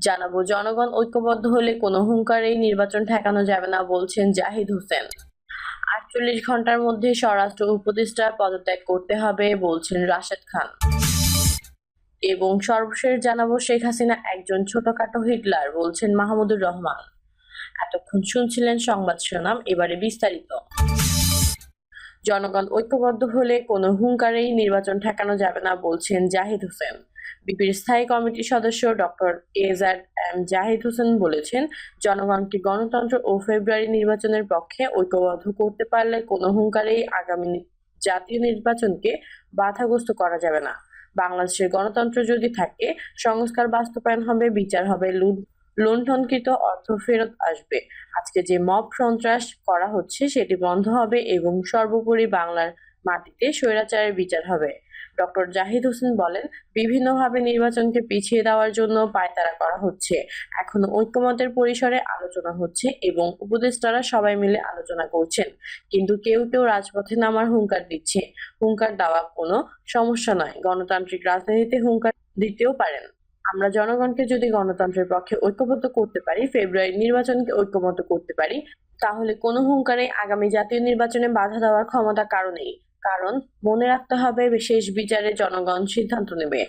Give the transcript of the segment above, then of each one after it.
জানাব। জনগণ ঐক্যবদ্ধ হলে কোনো হুঙ্কারেই নির্বাচন ঠেকানো যাবে না, বলছেন জাহিদ হোসেন। আটচল্লিশ ঘণ্টার মধ্যে স্বরাষ্ট্র উপদেষ্টা পদত্যাগ করতে হবে, বলছেন রাশেদ খান। এবং সর্বশেষ জানাব, শেখ হাসিনা একজন ছোটখাটো হিটলার, বলছেন মাহমুদুর রহমান। এতক্ষণ শুনছিলেন সংবাদ শিরোনাম, এবারে বিস্তারিত। জনগণ ঐক্যবদ্ধ হলে কোনো হুঙ্কারেই নির্বাচন ঠেকানো যাবে না, বলছেন জাহিদ হোসেন। বিপির স্থায়ী কমিটির সদস্য doctor A Z M Zahid Hossain বলেছেন, জনগণকে গণতন্ত্র ও ফেব্রুয়ারি নির্বাচনের পক্ষে ঐক্যবদ্ধ করতে পারলে কোনো হুঙ্কারেই আগামী জাতীয় নির্বাচনকে বাধাগ্রস্ত করা যাবে না। বাংলাদেশের গণতন্ত্র যদি থাকে, সংস্কার বাস্তবায়ন হবে, বিচার হবে, লুট লুণ্ঠনকৃত অর্থ ফেরত আসবে। আজকে যে মব সন্ত্রাস করা হচ্ছে, সেটি বন্ধ হবে এবং সর্বোপরি বাংলার মাটিতে স্বৈরাচারের বিচার হবে। ডক্টর জাহিদ হোসেন বলেন, বিভিন্নভাবে নির্বাচনকে পিছিয়ে দেওয়ার জন্য পায়তারা করা হচ্ছে। এখনও ঐক্যমতের পরিসরে আলোচনা হচ্ছে এবং উপদেষ্টারা সবাই মিলে আলোচনা করছেন। কিন্তু কেউ কেউ রাজপথে নামার হুঙ্কার দিচ্ছে। হুঙ্কার দেওয়া কোনো সমস্যা নয়। গণতান্ত্রিক রাজনীতিতে হুঙ্কার দিতেও পারেন। আমরা জনগণকে যদি গণতন্ত্রের পক্ষে ঐক্যবদ্ধ করতে পারি, ফেব্রুয়ারি নির্বাচনকে ঐক্যমত করতে পারি, তাহলে কোনো হুঙ্কারে আগামী জাতীয় নির্বাচনে বাধা দেওয়ার ক্ষমতা কারও নেই। কারণ মনে রাখতে হবে শেষ বিচারে জনগণ সিদ্ধান্ত নেবে।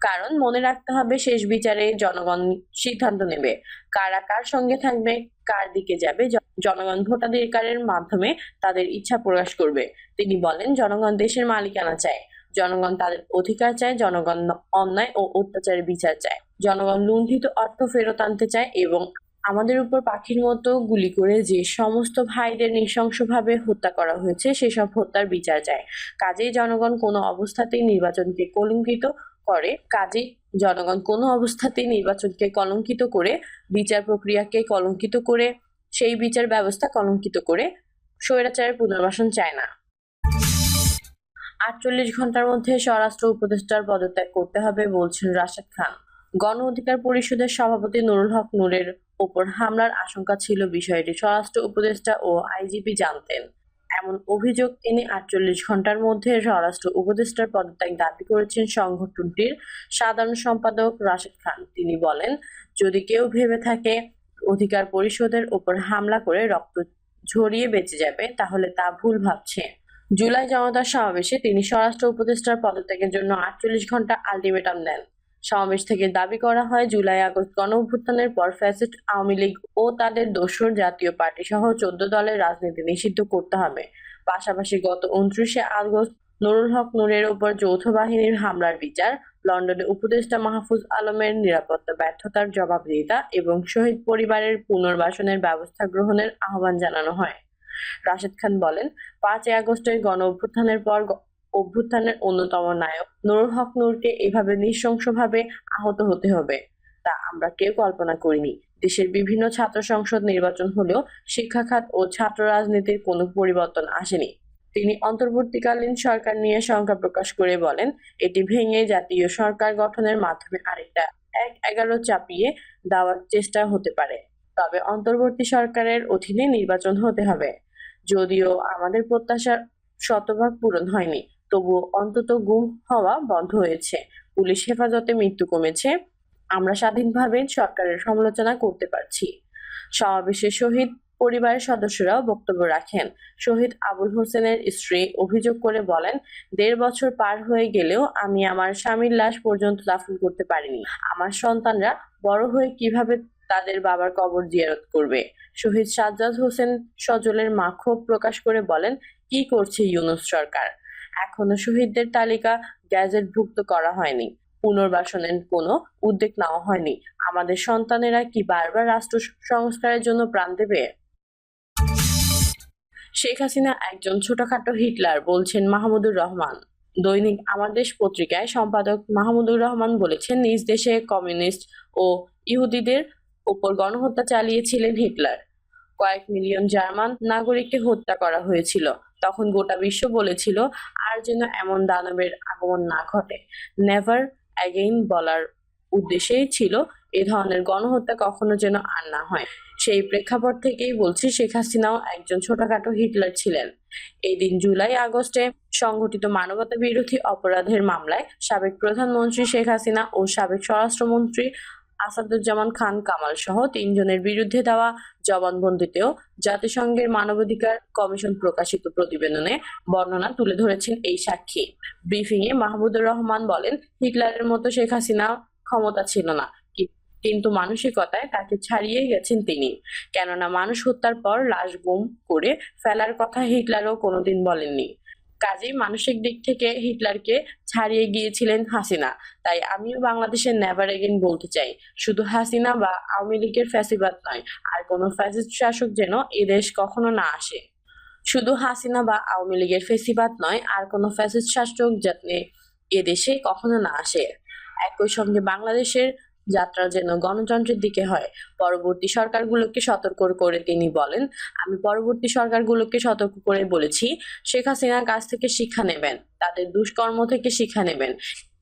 কারণ মনে রাখতে হবে শেষ বিচারে জনগণ সিদ্ধান্ত নেবে। কারা কার সঙ্গে থাকবে, কার দিকে যাবে জনগণ ভোটাধিকারের মাধ্যমে তাদের ইচ্ছা প্রকাশ করবে। তিনি বলেন, জনগণ দেশের মালিকানা চায়। জনগণ তাদের অধিকার চায়, জনগণ অন্যায় ও অত্যাচারের বিচার চায়। জনগণ লুণ্ঠিত অর্থ ফেরত আনতে চায় এবং আমাদের উপর পাখির মতো গুলি করে যে সমস্ত ভাইদের নৃশংসভাবে হত্যা করা হয়েছে, সেসব হত্যার বিচার চায়। কাজেই জনগণ কোনো অবস্থাতেই নির্বাচনকে কলঙ্কিত করে, কাজেই জনগণ কোনো অবস্থাতেই নির্বাচনকে কলঙ্কিত করে, বিচার প্রক্রিয়াকে কলঙ্কিত করে, সেই বিচার ব্যবস্থা কলঙ্কিত করে স্বৈরাচারের পুনর্বাসন চায় না। আটচল্লিশ ঘণ্টার মধ্যে স্বরাষ্ট্র উপদেষ্টার পদত্যাগ করতে হবে বলছেন রাশেদ খান। গণ অধিকার পরিষদের সভাপতি নুরুল হক নূরের ওপর হামলার আশঙ্কা ছিল বিষয়টি। স্বরাষ্ট্র উপদেষ্টা ও আইজিপি জানতেন। এমন অভিযোগ এনে আটচল্লিশ ঘণ্টার মধ্যে স্বরাষ্ট্র উপদেষ্টার পদত্যাগ দাবি করেছেন সংগঠনটির সাধারণ সম্পাদক রাশেদ খান। তিনি বলেন, যদি কেউ ভেবে থাকে অধিকার পরিষদের ওপর হামলা করে রক্ত ঝরিয়ে বেঁচে যাবে, তাহলে তা ভুল ভাবছে। জুলাই জনতার সমাবেশে তিনি স্বরাষ্ট্র উপদেষ্টার পদত্যাগের জন্য আটচল্লিশ ঘণ্টা আলটিমেটাম দেন। সমাবেশ থেকে দাবি করা হয়, জুলাই আগস্ট গণ অভ্যুত্থানের পর ফ্যাসিস্ট আওয়ামী লীগ ও তাদের দোসর জাতীয় পার্টি সহ চোদ্দ দলের রাজনীতি নিষিদ্ধ করতে হবে। পাশাপাশি গত উনত্রিশে আগস্ট নুরুল হক নূরের উপর যৌথ বাহিনীর হামলার বিচার লন্ডনে উপদেষ্টা মাহফুজ আলমের নিরাপত্তা ব্যর্থতার জবাবদিহিতা এবং শহীদ পরিবারের পুনর্বাসনের ব্যবস্থা গ্রহণের আহ্বান জানানো হয়। রাশেদ খান বলেন, পাঁচই আগস্টের গণ অভ্যুত্থানের পর অভ্যুত্থানের অন্যতম নায়ক নুরুল হক নূরকে এভাবে নৃশংসভাবে আহত হতে হবে। তা আমরা কেউ কল্পনা করিনি। দেশের বিভিন্ন ছাত্র সংসদ নির্বাচন হলেও শিক্ষা খাত ও ছাত্র রাজনীতির কোনো পরিবর্তন আসেনি। তিনি অন্তর্বর্তীকালীন সরকার নিয়ে শঙ্কা প্রকাশ করে বলেন, এটি ভেঙে জাতীয় সরকার গঠনের মাধ্যমে আরেকটা এক এগারো চাপিয়ে দেওয়ার চেষ্টা হতে পারে। তবে অন্তর্বর্তী সরকারের অধীনে নির্বাচন হতে হবে। যদিও আমাদের প্রত্যাশার শতভাগ পূরণ হয়নি। তবুও অন্তত গুম হওয়া বন্ধ হয়েছে। পুলিশ হেফাজতে মৃত্যু কমেছে। আমরা স্বাধীনভাবে সরকারের সমালোচনা করতে পারছি। সমাবেশে শহীদ পরিবারের সদস্যরাও বক্তব্য রাখেন। শহীদ আবুল হোসেনের স্ত্রী অভিযোগ করে বলেন, দেড় বছর পার হয়ে গেলেও আমি আমার স্বামীর লাশ পর্যন্ত দাফন করতে পারিনি। আমার সন্তানরা বড় হয়ে কীভাবে তাদের বাবার কবর জিয়ারত করবে? শহীদ সাজ্জাদ হোসেন সজলের মা ক্ষোভ প্রকাশ করে বলেন কি করছে ইউনুস সরকার? এখনও শহীদদের তালিকা গ্যাজেটভুক্ত করা হয়নি। পুনর্বাসনের কোনো উদ্যোগ নেওয়া হয়নি। আমাদের সন্তানেরা কি বারবার রাষ্ট্র সংস্কারের জন্য প্রাণ দেবে? শেখ হাসিনা একজন ছোটখাটো হিটলার বলছেন মাহমুদুর রহমান। দৈনিক আমার দেশ পত্রিকায় সম্পাদক মাহমুদুর রহমান বলেছেন, নিজ দেশে কমিউনিস্ট ও ইহুদিদের ওপর গণহত্যা চালিয়েছিলেন হিটলার। কয়েক মিলিয়ন জার্মান নাগরিককে হত্যা করা হয়েছিল। তখন গোটা বিশ্ব বলেছিল, আর যেন এমন দানবের আগমন না ঘটে। নেভার অ্যাগেইন বলার উদ্দেশ্যেই ছিল, এ ধরনের গণহত্যা কখনো যেন আর না হয়। সেই প্রেক্ষাপট থেকেই বলছি, শেখ হাসিনাও একজন ছোটখাটো হিটলার ছিলেন। এই দিন জুলাই আগস্টে সংঘটিত মানবতা বিরোধী অপরাধের মামলায় সাবেক প্রধানমন্ত্রী শেখ হাসিনা ও সাবেক স্বরাষ্ট্রমন্ত্রী আসাদুজ্জামান খান, কামাল সহ তিনজনের বিরুদ্ধে দেওয়া জবানবন্দিতেও জাতিসংঘের মানবাধিকার কমিশন প্রকাশিত প্রতিবেদনে বর্ণনা তুলে ধরেছেন এই সাক্ষী। ব্রিফিংয়ে মাহমুদুর রহমান বলেন, হিটলারের মতো শেখ হাসিনা ক্ষমতা ছিল না কিন্তু মানসিকতায় তাকে ছাড়িয়ে গেছেন তিনি। কেননা মানুষ হত্যার পর লাশ গুম করে ফেলার কথা হিটলারও কোনোদিন বলেননি। কাজেই মানসিক দিক থেকে হিটলারকে ছাড়িয়ে গিয়েছিলেন হাসিনা। তাই আমিও বাংলাদেশের নেভার এগেন বলতে চাই। শুধু হাসিনা বা আওয়ামী লীগের ফ্যাসিবাদ নয়, আর কোনো ফ্যাসিস্ট শাসক যেন এদেশ কখনো না আসে। শুধু হাসিনা বা আওয়ামী লীগের ফেসিবাদ নয়, আর কোনো ফ্যাসিস্ট শাসক যাতে এদেশে কখনো না আসে। একই সঙ্গে বাংলাদেশের যাত্রা যেন গণতন্ত্রের দিকে হয়। পরবর্তী সরকারগুলোকে সতর্ক করে তিনি বলেন, আমি পরবর্তী সরকারগুলোকে সতর্ক করে বলেছি, শেখ হাসিনার কাছ থেকে শিক্ষা নেবেন, তাদের দুষ্কর্ম থেকে শিক্ষা নেবেন।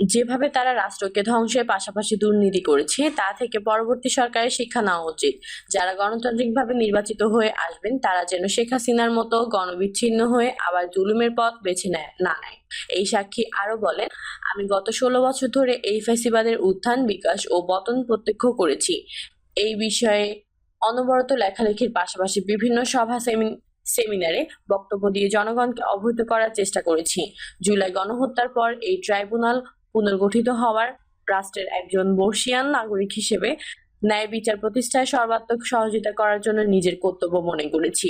যেভাবে তারা রাষ্ট্রকে ধ্বংসের পাশাপাশি দুর্নীতি করেছে, তা থেকে পরবর্তী সরকারের শিক্ষা নেওয়া উচিত। যারা গণতান্ত্রিকভাবে নির্বাচিত হয়ে আসবেন, তারা যেন শেখ হাসিনার মতো গণবিচ্ছিন্ন হয়ে আবার জুলুমের পথ বেছে নেয় না নেয়। এই সাক্ষী আরও বলেন, আমি গত ষোলো বছর ধরে এই ফ্যাসিবাদের উত্থান, বিকাশ ও পতন প্রত্যক্ষ করেছি। এই বিষয়ে অনবরত লেখালেখির পাশাপাশি বিভিন্ন সভা, সেমিন- সেমিনারে বক্তব্য দিয়ে জনগণকে অবহিত করার চেষ্টা করেছি। জুলাই গণহত্যার পর এই ট্রাইব্যুনাল পুনর্গঠিত হওয়ার রাষ্ট্রের একজন বর্ষিয়ান নাগরিক হিসেবে ন্যায় বিচার প্রতিষ্ঠায় সর্বাত্মক সহযোগিতা করার জন্য নিজের কর্তব্য মনে করেছি।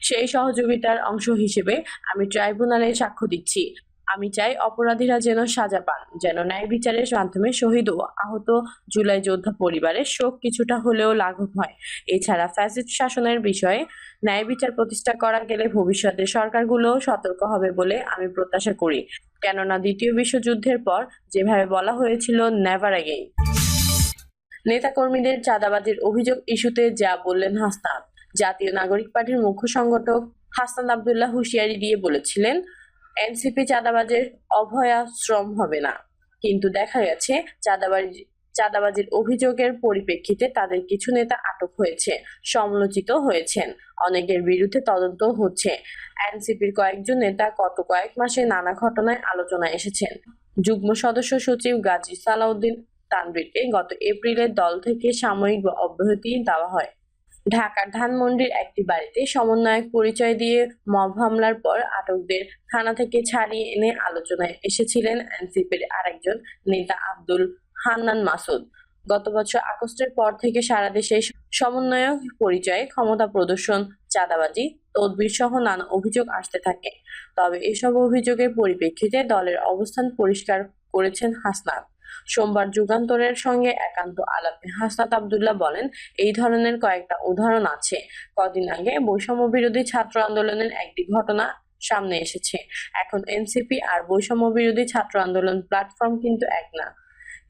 সেই সহযোগিতার অংশ হিসেবে আমি ট্রাইব্যুনালে সাক্ষ্য দিচ্ছি। আমি চাই অপরাধীরা যেন সাজা পান, যেন ন্যায় বিচারের মাধ্যমে শহীদ ও আহত জুলাই যোদ্ধা পরিবারের শোক কিছুটা হলেও লাঘব হয়। এছাড়া ফ্যাসিস্ট শাসনের বিষয়ে ন্যায় বিচার প্রতিষ্ঠা করা গেলে ভবিষ্যতে সরকারগুলোও সতর্ক হবে বলে আমি প্রত্যাশা করি। কেননা দ্বিতীয় বিশ্বযুদ্ধের পর যেভাবে বলা হয়েছিল নেভার অ্যাগেইন নেতাকর্মীদের চাঁদাবাজির অভিযোগ ইস্যুতে যা বললেন হাসনাত। জাতীয় নাগরিক পার্টির মুখ্য সংগঠক হাসান আবদুল্লাহ হুঁশিয়ারি দিয়ে বলেছিলেন, এনসিপি চাঁদাবাজের অভয়াশ্রম হবে না। কিন্তু দেখা গেছে, চাঁদাবাজি চাঁদাবাজির অভিযোগের পরিপ্রেক্ষিতে তাদের কিছু নেতা আটক হয়েছে, সমালোচিত হয়েছেন। অনেকের বিরুদ্ধে তদন্ত হচ্ছে। এনসিপির কয়েকজন নেতা গত কয়েক মাসে নানা ঘটনায় আলোচনায় এসেছেন। যুগ্ম সদস্য সচিব গাজী সালাউদ্দিন তানভীরকে গত এপ্রিলে দল থেকে সাময়িক অব্যাহতি দেওয়া হয়। ঢাকার ধানমন্ডির একটি বাড়িতে সমন্বয়ক পরিচয় দিয়ে মব হামলার পর আটকদের থানা থেকে ছাড়িয়ে এনে আলোচনায় এসেছিলেন এনসিপির আরেকজন নেতা আব্দুল হান্নান মাসুদ। গত বছর আগস্টের পর থেকে সারা দেশে সমন্বয়ক পরিচয়ে ক্ষমতা প্রদর্শন, চাঁদাবাজি, তদবির সহ নানা অভিযোগ আসতে থাকে। তবে এসব অভিযোগের পরিপ্রেক্ষিতে দলের অবস্থান পরিষ্কার করেছেন হাসনাত। সোমবার যুগান্তরের সঙ্গে একান্ত আলাপে। হাসনাত আবদুল্লাহ বলেন, এই ধরনের কয়েকটা উদাহরণ আছে। কদিন আগে বৈষম্য বিরোধী ছাত্র আন্দোলনের একটি ঘটনা সামনে এসেছে। এখন এনসিপি আর বৈষম্য বিরোধী ছাত্র আন্দোলন প্ল্যাটফর্ম কিন্তু এক না।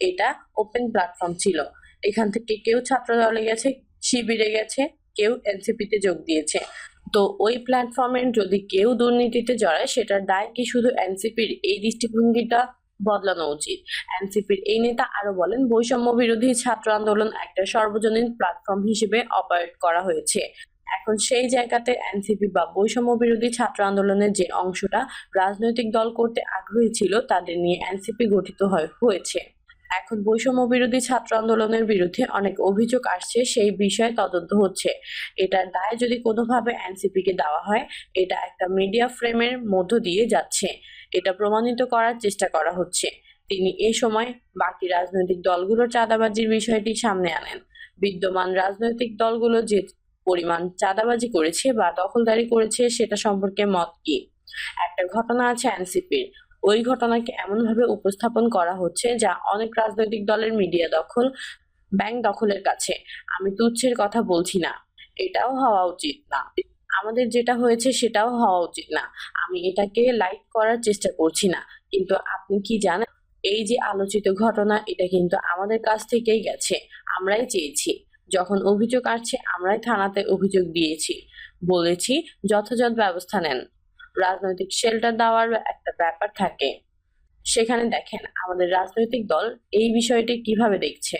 এটা ওপেন প্ল্যাটফর্ম ছিল। এখান থেকে কেউ ছাত্র দলে গেছে, শিবিরে গেছে, কেউ এনসিপিতে যোগ দিয়েছে। তো ওই প্ল্যাটফর্মের যদি কেউ দুর্নীতিতে জড়ায়, সেটার দায় কি শুধু এনসিপির এই দৃষ্টিভঙ্গিটা বদলানো উচিত? এনসিপির এই নেতা আরও বলেন, বৈষম্য বিরোধী ছাত্র আন্দোলন একটা সর্বজনীন প্ল্যাটফর্ম হিসেবে অপারেট করা হয়েছে। এখন সেই জায়গাতে এনসিপি বা বৈষম্য বিরোধী ছাত্র আন্দোলনের যে অংশটা রাজনৈতিক দল করতে আগ্রহী ছিল, তাদের নিয়ে এনসিপি গঠিত হয়- হয়েছে। এখন বৈষম্য বিরোধী ছাত্র আন্দোলনের বিরুদ্ধে অনেক অভিযোগ আসছে, সেই বিষয়ে তদন্ত হচ্ছে। এটার দায় যদি কোনোভাবে এনসিপি কে দেওয়া হয়, এটা একটা মিডিয়া ফ্রেমের মধ্য দিয়ে যাচ্ছে। এটা প্রমাণিত করার চেষ্টা করা হচ্ছে। তিনি এ সময় বাকি রাজনৈতিক দলগুলোর চাঁদাবাজির বিষয়টি সামনে আনেন। বিদ্যমান রাজনৈতিক দলগুলো যে পরিমাণ চাঁদাবাজি করেছে বা দখলদারি করেছে, সেটা সম্পর্কে মত কি? একটা ঘটনা আছে এনসিপির। ওই ঘটনাকে এমনভাবে উপস্থাপন করা হচ্ছে যা অনেক রাজনৈতিক দলের মিডিয়া দখল, ব্যাংক দখলের কাছে। আমি তুচ্ছের কথা বলছি না। এটাও হওয়া উচিত না। আমাদের যেটা হয়েছে সেটাও হওয়া উচিত না। আমি এটাকে লাইক করার চেষ্টা করছি না। কিন্তু আপনি কি জানেন, এই যে আলোচিত ঘটনা, এটা কিন্তু আমাদের কাছ থেকেই গেছে। আমরাই চেয়েছি। যখন অভিযোগ আসছে, আমরাই থানাতে অভিযোগ দিয়েছি। বলেছি, যথাযথ ব্যবস্থা নেন। রাজনৈতিক শেল্টার দেওয়ার একটা ব্যাপার থাকে। সেখানে দেখেন আমাদের রাজনৈতিক দল এই বিষয়টি কীভাবে দেখছে?